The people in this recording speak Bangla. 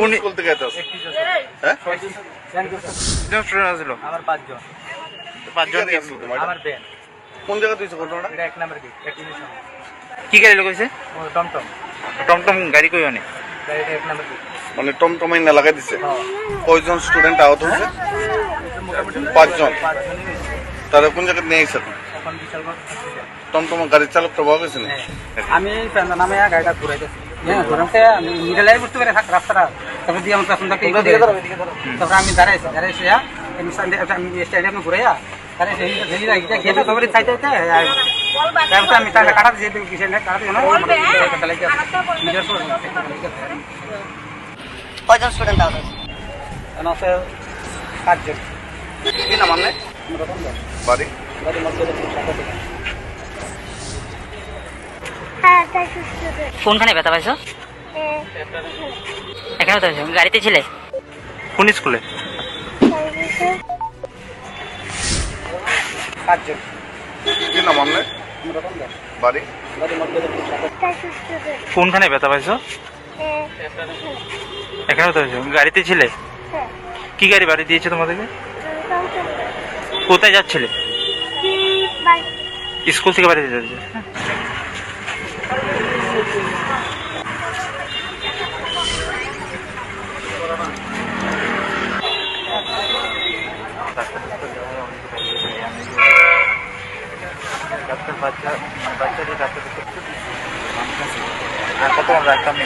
কোন স্কুল থেকে এটা হ্যাঁ? স্টুডেন্ট আছিল আমার পাঁচজন। পাঁচজন আমার ব্যান কোন জায়গা দিয়েছে ঘটনাটা? এটা এক নাম্বার গেট এক কি গাড়ি লগাইছে ও টমটম। টমটম গাড়ি কই অনেক? গাড়িটা এক নাম্বার গেট মানে টমটমাই না লাগাই দিছে। হ্যাঁ কয়জন স্টুডেন্ট আহত হয়েছে? পাঁচজন। তারা কোন জায়গায় নিয়ে হসপিটাল টমটম গাড়ির চালক প্রভাব হয়েছে না আমি নামে গাড়িটা ঘুরাইতেছি। হ্যাঁ ঘুরাতে আমি মিডলে বুঝতে পারি রাস্তাটা তারপর দিয়ে আমার পেছন থেকে তারপর আমি দাঁড়াইছি দাঁড়াইছি আমি স্ট্যান্ডিয়ামে ঘুরাইয়া দাঁড়াইছি গেটে খবর চাইতে আমি টাকা কাটাতে কয়জন স্টুডেন্ট আহত আছে পাঁচজন কি নাম আপনি বাড়ি। কোনখানে ব্যথা পাইছো? এখানে ব্যথা পাইছো গাড়িতে ছিলে? কোন স্কুলে? কোনখানে ব্যথা পাইছো? এখানে ব্যথা পাইছো গাড়িতে ছিলে? কি গাড়ি বাড়ি দিয়েছে তোমাদেরকে? কোথায় যাচ্ছিলে? স্কুল থেকে বাড়িতে যাচ্ছে বাচ্চা বাচ্চাদের ডাক্তার আর কত রাখতাম